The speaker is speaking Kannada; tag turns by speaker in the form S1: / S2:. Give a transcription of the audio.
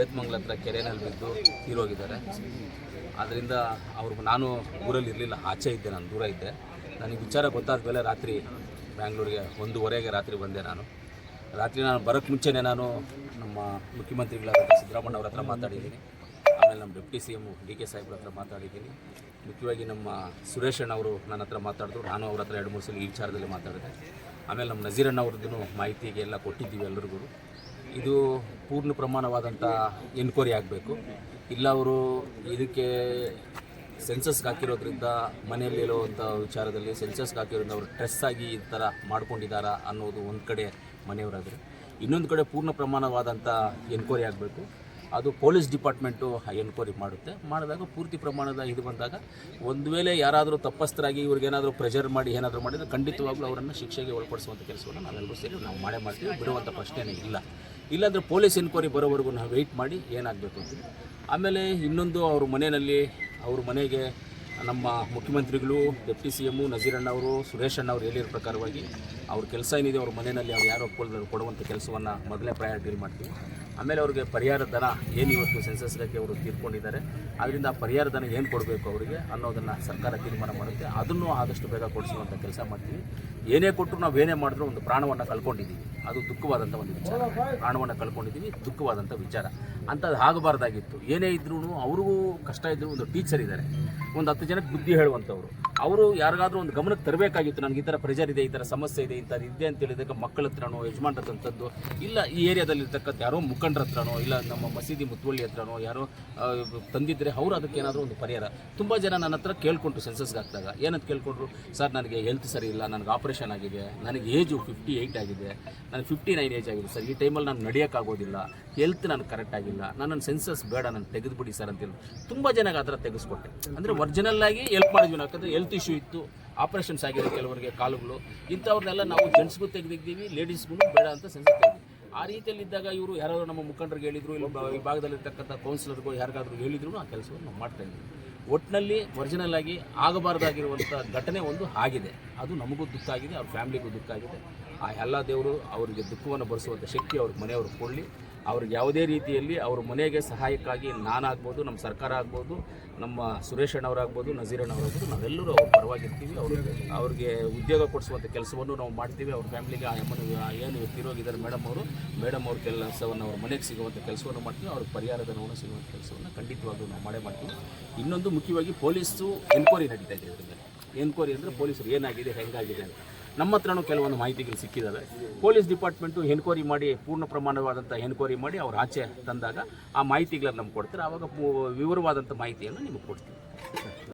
S1: ಬೇತ್ಮಂಗ್ಲ ಹತ್ರ ಕೆರೆನಲ್ಲಿ ಬಿದ್ದು ತೀರೋಗಿದ್ದಾರೆ ಆದ್ದರಿಂದ ಅವ್ರಿಗೆ ನಾನು ಊರಲ್ಲಿ ಇರಲಿಲ್ಲ, ಆಚೆ ಇದ್ದೆ, ನಾನು ದೂರ ಇದ್ದೆ. ನನಗೆ ವಿಚಾರ ಗೊತ್ತಾದ ಮೇಲೆ ರಾತ್ರಿ ಬ್ಯಾಂಗ್ಳೂರಿಗೆ ಒಂದೂವರೆಗೆ ರಾತ್ರಿ ಬಂದೆ ನಾನು. ರಾತ್ರಿ ನಾನು ಬರೋಕ್ಕೆ ಮುಂಚೆನೇ ನಾನು ನಮ್ಮ ಮುಖ್ಯಮಂತ್ರಿಗಳಾದ ಸಿದ್ದರಾಮಣ್ಣ ಅವ್ರ ಹತ್ರ ಮಾತಾಡಿದ್ದೀನಿ. ಆಮೇಲೆ ನಮ್ಮ deputy C M D K ಸಾಹೇಬ್ರ ಹತ್ರ ಮಾತಾಡಿದ್ದೀನಿ. ಮುಖ್ಯವಾಗಿ ನಮ್ಮ ಸುರೇಶ್ ಅಣ್ಣ ಅವರು ನನ್ನ ಹತ್ರ ಮಾತಾಡಿದ್ರು. ನಾನು ಅವ್ರ ಹತ್ರ ಎರಡು ಮೂರು ಸಲ ಈ ವಿಚಾರದಲ್ಲಿ ಮಾತಾಡಿದೆ. ಆಮೇಲೆ ನಮ್ಮ ನಜೀರಣ್ಣ ಅವ್ರದ್ದು ಮಾಹಿತಿಗೆ ಎಲ್ಲ ಕೊಟ್ಟಿದ್ದೀವಿ ಎಲ್ಲರಿಗೂ ಇದು ಪೂರ್ಣ ಪ್ರಮಾಣವಾದಂಥ ಎನ್ಕ್ವೈರಿ ಆಗಬೇಕು. ಇಲ್ಲ ಅವರು ಇದಕ್ಕೆ ಸೆನ್ಸಸ್ಗೆ ಹಾಕಿರೋದ್ರಿಂದ ಮನೆಯಲ್ಲಿರುವಂಥ ವಿಚಾರದಲ್ಲಿ ಸೆನ್ಸಸ್ಗೆ ಹಾಕಿರೋದ್ರಿಂದ ಅವರು ಟ್ರೆಸ್ ಆಗಿ ಈ ಥರ ಮಾಡ್ಕೊಂಡಿದ್ದಾರಾ ಅನ್ನೋದು ಒಂದು ಕಡೆ ಮನೆಯವರಾದರೆ. ಇನ್ನೊಂದು ಕಡೆ ಪೂರ್ಣ ಪ್ರಮಾಣವಾದಂಥ ಎನ್ಕ್ವೈರಿ ಆಗಬೇಕು. ಅದು ಪೊಲೀಸ್ ಡಿಪಾರ್ಟ್ಮೆಂಟು ಎನ್ಕ್ವೈರಿ ಮಾಡುತ್ತೆ. ಮಾಡಿದಾಗ ಪೂರ್ತಿ ಪ್ರಮಾಣದ ಇದು ಬಂದಾಗ ಒಂದು ವೇಳೆ ಯಾರಾದರೂ ತಪ್ಪಸ್ಥರಾಗಿ ಇವ್ರಿಗೇನಾದರೂ ಪ್ರೆಷರ್ ಮಾಡಿ, ಏನಾದರೂ ಮಾಡಿದರೆ ಖಂಡಿತವಾಗ್ಲೂ ಅವರನ್ನು ಶಿಕ್ಷೆಗೆ ಒಳಪಡಿಸುವಂಥ ಕೆಲಸವನ್ನು ನಾವೆಲ್ಲರೂ ಸೇರಿ ನಾವು ಮಾಡೇ ಮಾಡ್ತೀವಿ. ಬಿಡುವಂಥ ಪ್ರಶ್ನೆನೇ ಇಲ್ಲ. ಇಲ್ಲಾಂದರೆ ಪೊಲೀಸ್ ಎನ್ಕ್ವೈರಿ ಬರೋವರೆಗೂ ನಾವು ವೆಯ್ಟ್ ಮಾಡಿ ಏನಾಗಬೇಕು ಅಂತ ಆಮೇಲೆ ಇನ್ನೊಂದು ಅವ್ರ ಮನೆಯಲ್ಲಿ ಅವ್ರ ಮನೆಗೆ ನಮ್ಮ ಮುಖ್ಯಮಂತ್ರಿಗಳು ಡೆಪ್ಟಿ ಸಿ ಎಮ್ಮು ನಜೀರಣ್ಣ ಅವರು, ಸುರೇಶ್ ಅಣ್ಣ ಅವರು ಹೇಳಿರೋ ಪ್ರಕಾರವಾಗಿ ಅವ್ರ ಕೆಲಸ ಏನಿದೆ ಅವ್ರ ಮನೆಯಲ್ಲಿ ಅವ್ರು ಯಾರೋ ಕೊಡುವಂಥ ಕೆಲಸವನ್ನು ಮೊದಲೇ ಪ್ರಯಾರಿಟಿ ಮಾಡ್ತೀವಿ. ಆಮೇಲೆ ಅವ್ರಿಗೆ ಪರಿಹಾರ ಧನ ಏನು ಇವತ್ತು ಸೆನ್ಸಸ್ ಸೆನ್ಸಸ್ಗೆ ಅವರು ತೀರ್ಕೊಂಡಿದ್ದಾರೆ ಅದರಿಂದ ಆ ಪರಿಹಾರ ಧನ ಏನು ಕೊಡಬೇಕು ಅವರಿಗೆ ಅನ್ನೋದನ್ನು ಸರ್ಕಾರ ತೀರ್ಮಾನ ಮಾಡುತ್ತೆ. ಅದನ್ನು ಆದಷ್ಟು ಬೇಗ ಕೊಡಿಸುವಂಥ ಕೆಲಸ ಮಾಡ್ತೀವಿ. ಏನೇ ಕೊಟ್ಟರು ನಾವು ಏನೇ ಮಾಡಿದ್ರು ಒಂದು ಪ್ರಾಣವನ್ನು ಕಳ್ಕೊಂಡಿದ್ದೀವಿ. ಅದು ದುಃಖವಾದಂಥ ಒಂದು ವಿಚಾರ. ಪ್ರಾಣವನ್ನು ಕಳ್ಕೊಂಡಿದ್ದೀವಿ ದುಃಖವಾದಂಥ ವಿಚಾರ. ಅಂಥದ್ದು ಆಗಬಾರ್ದಾಗಿತ್ತು. ಏನೇ ಇದ್ರೂ ಅವ್ರಿಗೂ ಕಷ್ಟ ಇದ್ದರೂ ಒಂದು ಟೀಚರ್ ಇದ್ದಾರೆ ಒಂದು ಹತ್ತು ಜನಕ್ಕೆ ಬುದ್ಧಿ ಹೇಳುವಂಥವ್ರು. ಅವರು ಯಾರಿಗಾದ್ರೂ ಒಂದು ಗಮನಕ್ಕೆ ತರಬೇಕಾಗಿತ್ತು, ನನಗೆ ಈ ಥರ ಪ್ರೆಜರ್ ಇದೆ, ಈ ಥರ ಸಮಸ್ಯೆ ಇದೆ, ಇಂಥದ್ದು ಇದೆ ಅಂತ ಹೇಳಿದಾಗ ಮಕ್ಕಳ ಹತ್ರನೋ ಯಜಮಾನ್ರ ಇಲ್ಲ ಈ ಏರಿಯಾದಲ್ಲಿ ಇರ್ತಕ್ಕಂಥ ಯಾರೋ ಮುಖಂಡರ ಹತ್ರನೋ, ಇಲ್ಲ ನಮ್ಮ ಮಸೀದಿ ಮುತ್ತುವಳ್ಳಿ ಹತ್ರನೋ, ಯಾರೋ ತಂದಿದ್ದರೆ ಅವರು ಅದಕ್ಕೆ ಏನಾದರೂ ಒಂದು ಪರಿಹಾರ. ತುಂಬ ಜನ ನನ್ನ ಹತ್ರ ಕೇಳ್ಕೊಂಡ್ರು ಸೆನ್ಸಸ್ಗೆ ಹಾಕಿದಾಗ ಏನಂತ ಕೇಳ್ಕೊಂಡ್ರು? ಸರ್, ನನಗೆ ಹೆಲ್ತ್ ಸರಿ ಇಲ್ಲ, ನನಗೆ ಆಪ್ರೇಷನ್ ಆಗಿದೆ. ನನಗೆ ಏಜು ಫಿಫ್ಟಿ ಏಯ್ಟ್ ಆಗಿದೆ. ನನಗೆ ಫಿಫ್ಟಿ ನೈನ್ ಏಜ್ ಆಗಿದೆ. ಸರ್, ಈ ಟೈಮಲ್ಲಿ ನಾನು ನಡೆಯೋಕ್ಕಾಗೋದಿಲ್ಲ ಹೆಲ್ತ್ ನನಗೆ ಕರೆಕ್ಟ್ ಆಗಿಲ್ಲ. ನನ್ನ ಸೆನ್ಸಸ್ ಬೇಡ, ನಾನು ತೆಗೆದುಬಿಡಿ ಸರ್ ಅಂತೇಳಿ ತುಂಬ ಜನಕ್ಕೆ ಆ ಥರ ತೆಗೆಸ್ಕೊಟ್ಟೆ. ಅಂದರೆ ಒರಿಜಿನಲ್ ಆಗಿ ಹೆಲ್ಪ್ ಮಾಡಿದ್ವಿ ನಾವು. ಯಾಕಂದರೆ ಹೆಲ್ತ್ ಇಶ್ಯೂ ಇತ್ತು. ಆಪ್ರೇಷನ್ಸ್ ಆಗಿದೆ ಕೆಲವರಿಗೆ ಕಾಲುಗಳು. ಇಂಥವ್ರನ್ನೆಲ್ಲ ನಾವು ಜೆಂಟ್ಸ್ಗೂ ತೆಗೆದಿದ್ದೀವಿ ಲೇಡೀಸ್ಗೂ ಬೇಡ ಅಂತ ಸೆನ್ಸಸ್ ಆ ರೀತಿಯಲ್ಲಿದ್ದಾಗ ಇವರು ಯಾರಾದರೂ ನಮ್ಮ ಮುಖಂಡರಿಗೆ ಹೇಳಿದ್ರು, ಇಲ್ಲ, ಈ ಭಾಗದಲ್ಲಿರ್ತಕ್ಕಂಥ ಕೌನ್ಸಿಲರ್ಗೂ ಯಾರಿಗಾದರೂ ಹೇಳಿದ್ರು, ಆ ಕೆಲಸವನ್ನು ನಾವು ಮಾಡ್ತಾ ಇದ್ದೀವಿ. ಒಟ್ಟಿನಲ್ಲಿ ಒರಿಜಿನಲ್ ಆಗಿ ಆಗಬಾರ್ದಾಗಿರುವಂಥ ಘಟನೆ ಒಂದು ಆಗಿದೆ. ಅದು ನಮಗೂ ದುಃಖ ಆಗಿದೆ ಅವ್ರ ಫ್ಯಾಮಿಲಿಗೂ ದುಃಖ ಆಗಿದೆ ಆ ಎಲ್ಲ ದೇವರು ಅವರಿಗೆ ದುಃಖವನ್ನು ಭರಿಸುವಂಥ ಶಕ್ತಿ ಅವ್ರ ಮನೆಯವ್ರಿಗೆ ಕೊಡಲಿ. ಅವ್ರಿಗೆ ಯಾವುದೇ ರೀತಿಯಲ್ಲಿ ಅವ್ರ ಮನೆಗೆ ಸಹಾಯಕ್ಕಾಗಿ ನಾನಾಗ್ಬೋದು, ನಮ್ಮ ಸರ್ಕಾರ ಆಗ್ಬೋದು, ನಮ್ಮ ಸುರೇಶ್ ಅಣ್ಣವರಾಗ್ಬೋದು ನಜೀರಣ್ಣವರಾಗ್ಬೋದು ನಾವೆಲ್ಲರೂ ಅವ್ರ ಪರವಾಗಿರ್ತೀವಿ. ಅವರು ಅವ್ರಿಗೆ ಉದ್ಯೋಗ ಕೊಡಿಸುವಂಥ ಕೆಲಸವನ್ನು ನಾವು ಮಾಡ್ತೀವಿ. ಅವ್ರ ಫ್ಯಾಮಿಲಿಗೆ ಆ ಏನು ತಿರೋಗಿದ್ದಾರೆ ಮೇಡಮ್ ಅವರು, ಮೇಡಮ್ ಅವ್ರ ಕೆಲಸವನ್ನು ಅವ್ರ ಮನೆಗೆ ಸಿಗುವಂಥ ಕೆಲಸವನ್ನು ಮಾಡ್ತೀವಿ. ಅವ್ರಿಗೆ ಪರಿಹಾರದ ನೋವು ಸಿಗುವಂಥ ಕೆಲಸವನ್ನು ಖಂಡಿತವಾಗ್ಲೂ ನಾವು ಮಾಡೇ ಮಾಡ್ತೀವಿ. ಇನ್ನೊಂದು ಮುಖ್ಯವಾಗಿ ಪೊಲೀಸು ಎನ್ಕ್ವೈರಿ ನಡೀತಾ ಇದೆ ಇದ್ರ ಮೇಲೆ ಎನ್ಕ್ವೈರಿ ಅಂದರೆ ಪೊಲೀಸರು ಏನಾಗಿದೆ, ಹೆಂಗಾಗಿದೆ ಅಂತ. ನಮ್ಮ ಹತ್ರನೂ ಕೆಲವೊಂದು ಮಾಹಿತಿಗಳು ಸಿಕ್ಕಿದ್ದಾವೆ ಪೊಲೀಸ್ ಡಿಪಾರ್ಟ್ಮೆಂಟು ಎನ್ಕ್ವೈರಿ ಮಾಡಿ ಪೂರ್ಣ ಪ್ರಮಾಣವಾದಂಥ ಎನ್ಕ್ವೈರಿ ಮಾಡಿ ಅವ್ರು ಆಚೆ ತಂದಾಗ ಆ ಮಾಹಿತಿಗಳನ್ನು ನಮ್ಗೆ ಕೊಡ್ತಾರೆ. ಆವಾಗ ವಿವರವಾದಂಥ ಮಾಹಿತಿಯನ್ನು ನಿಮಗೆ ಕೊಡ್ತೀವಿ.